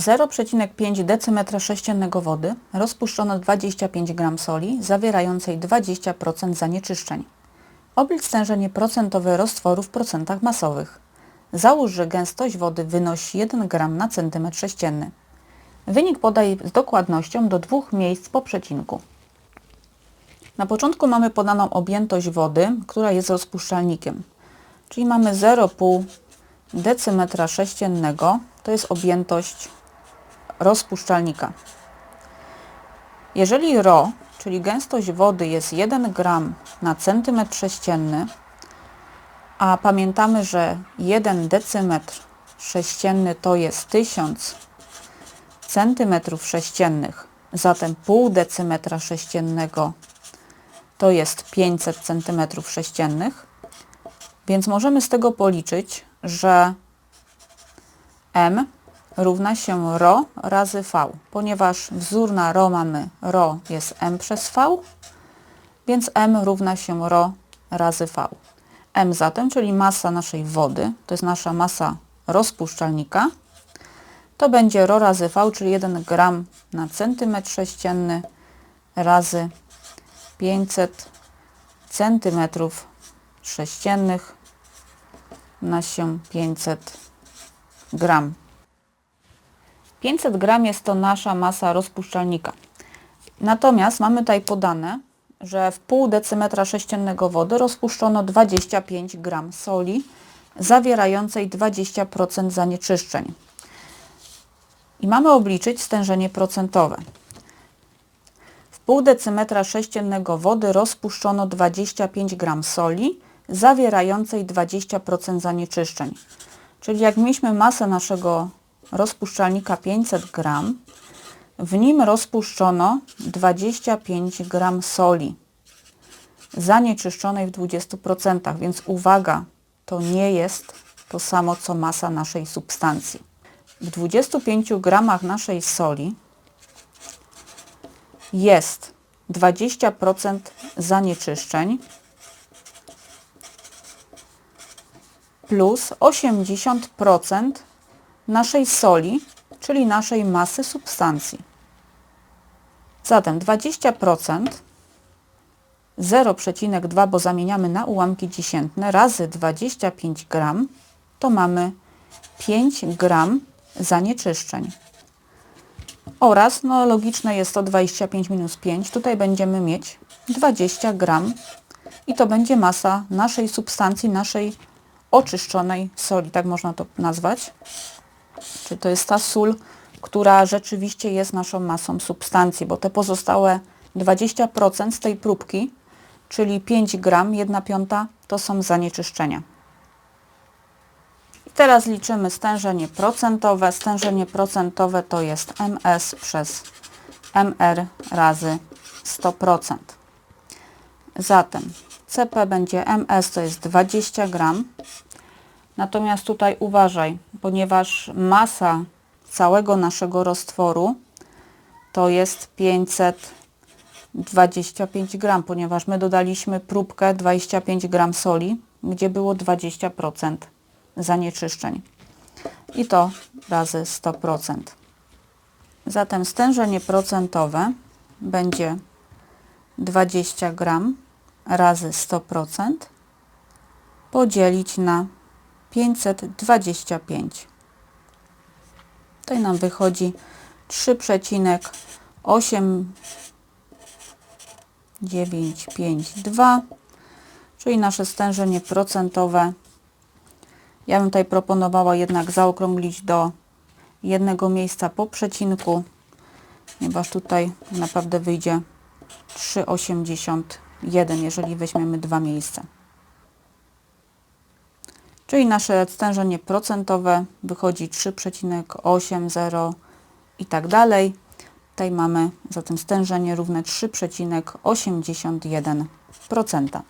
W 0,5 decymetra sześciennego wody rozpuszczono 25 g soli zawierającej 20% zanieczyszczeń. Oblicz stężenie procentowe roztworu w procentach masowych. Załóż, że gęstość wody wynosi 1 g na centymetr sześcienny. Wynik podaj z dokładnością do dwóch miejsc po przecinku. Na początku mamy podaną objętość wody, która jest rozpuszczalnikiem. Czyli mamy 0,5 decymetra sześciennego, to jest objętość rozpuszczalnika. Jeżeli ρ, czyli gęstość wody jest 1 gram na centymetr sześcienny, a pamiętamy, że 1 decymetr sześcienny to jest 1000 centymetrów sześciennych, zatem pół decymetra sześciennego to jest 500 centymetrów sześciennych, więc możemy z tego policzyć, że m równa się ρ razy v, ponieważ wzór na ρ mamy ρ jest m przez v, więc m równa się ρ razy v. m zatem, czyli masa naszej wody, to jest nasza masa rozpuszczalnika, to będzie ρ razy v, czyli 1 gram na centymetr sześcienny razy 500 centymetrów sześciennych na się 500 gram. 500 gram jest to nasza masa rozpuszczalnika. Natomiast mamy tutaj podane, że w pół decymetra sześciennego wody rozpuszczono 25 gram soli zawierającej 20% zanieczyszczeń. I mamy obliczyć stężenie procentowe. W pół decymetra sześciennego wody rozpuszczono 25 gram soli zawierającej 20% zanieczyszczeń. Czyli jak mieliśmy masę naszego rozpuszczalnika 500 gram, w nim rozpuszczono 25 gram soli zanieczyszczonej w 20%, więc uwaga, to nie jest to samo co masa naszej substancji. W 25 gramach naszej soli jest 20% zanieczyszczeń plus 80% naszej soli, czyli naszej masy substancji. Zatem 20% 0,2, bo zamieniamy na ułamki dziesiętne, razy 25 gram, to mamy 5 gram zanieczyszczeń. Oraz, no logiczne jest to 25 minus 5, tutaj będziemy mieć 20 gram i to będzie masa naszej substancji, naszej oczyszczonej soli, tak można to nazwać. Czy to jest ta sól, która rzeczywiście jest naszą masą substancji, bo te pozostałe 20% z tej próbki, czyli 5 gram, 1 piąta, to są zanieczyszczenia. I teraz liczymy stężenie procentowe. Stężenie procentowe to jest ms przez mr razy 100%. Zatem CP będzie ms to jest 20 gram. Natomiast tutaj uważaj, ponieważ masa całego naszego roztworu to jest 525 gram, ponieważ my dodaliśmy próbkę 25 gram soli, gdzie było 20% zanieczyszczeń. I to razy 100%. Zatem stężenie procentowe będzie 20 gram razy 100% podzielić na 525. Tutaj nam wychodzi 3,8952, czyli nasze stężenie procentowe. Ja bym tutaj proponowała jednak zaokrąglić do jednego miejsca po przecinku, ponieważ tutaj naprawdę wyjdzie 3,81, jeżeli weźmiemy dwa miejsca. Czyli nasze stężenie procentowe wychodzi 3,80 i tak dalej. Tutaj mamy zatem stężenie równe 3,81%.